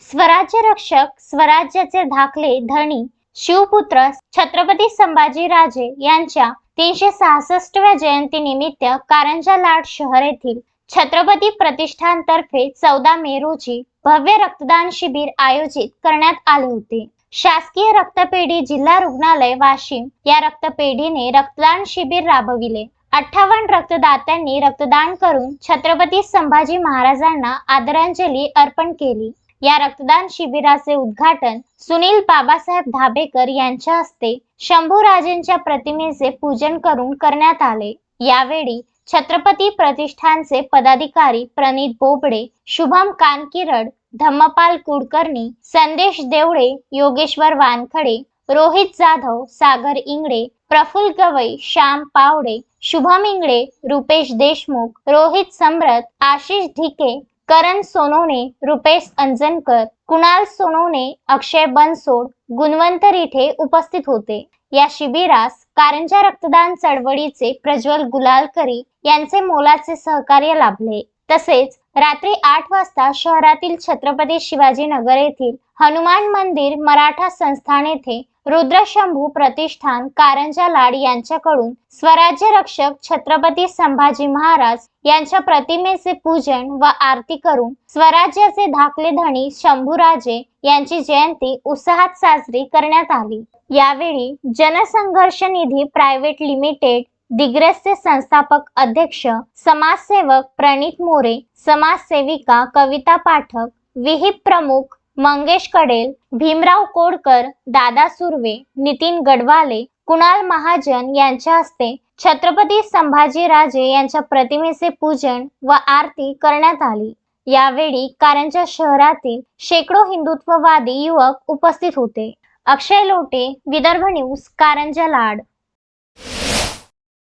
स्वराज्य रक्षक स्वराज्याचे धाकले धनी शिवपुत्र छत्रपती संभाजी राजे यांच्या तीनशे सहासष्टव्या जयंती निमित्त कारंजा लाड शहर येथील छत्रपती प्रतिष्ठानतर्फे चौदा मे रोजी भव्य रक्तदान शिबिर आयोजित करण्यात आले होते. शासकीय रक्तपेढी जिल्हा रुग्णालय वाशिम या रक्तपेढीने रक्तदान शिबिर राबविले. अठ्ठावन्न रक्तदात्यांनी रक्तदान करून छत्रपती संभाजी महाराजांना आदरांजली अर्पण केली. या रक्तदान शिबिराचे उद्घाटन सुनील बाबासाहेब धाबेकर यांच्या हस्ते शंभूराजेंच्या प्रतिमेचे पूजन करून करण्यात आले. यावेळी छत्रपती प्रतिष्ठानचे पदाधिकारी प्रणित बोबडे शुभम कानकिरड धम्मपाल कुलकर्णी संदेश देवळे योगेश्वर वानखडे रोहित जाधव सागर इंगळे प्रफुल्ल गवई श्याम पावडे शुभम इंगळे रुपेश देशमुख रोहित सम्रत आशिष ढिके करण सोनवणे रुपेश अंजनकर कुणाल सोनवणे अक्षय बनसोड गुणवंत रिठे उपस्थित होते. या शिबिरास कारंजा रक्तदान चळवळीचे प्रज्वल गुलालकरी यांचे मोलाचे सहकार्य लाभले. तसेच रात्री आठ वाजता शहरातील छत्रपती शिवाजीनगर येथील हनुमान मंदिर मराठा संस्थान येथे रुद्रशंभू प्रतिष्ठान कारंजा लाड यांच्याकडून स्वराज्य रक्षक छत्रपती संभाजी महाराज यांच्या प्रतिमेचे पूजन व आरती करून स्वराज्याचे धाकले धनी शंभूराजे यांची जयंती उत्साहात साजरी करण्यात आली. यावेळी जनसंघर्ष निधी प्रायव्हेट लिमिटेड दिग्रसचे संस्थापक अध्यक्ष समाजसेवक प्रणित मोरे समाजसेविका कविता पाठक विहिप प्रमुख मंगेश कडेल भीमराव कोडकर दादा सुर्वे नितीन गडवाले कुणाल महाजन यांच्या हस्ते छत्रपती संभाजीराजे यांच्या प्रतिमेचे पूजन व आरती करण्यात आली. यावेळी कारंजा शहरातील शेकडो हिंदुत्ववादी युवक उपस्थित होते. अक्षय लोटे विदर्भ न्यूज कारंजा लाड.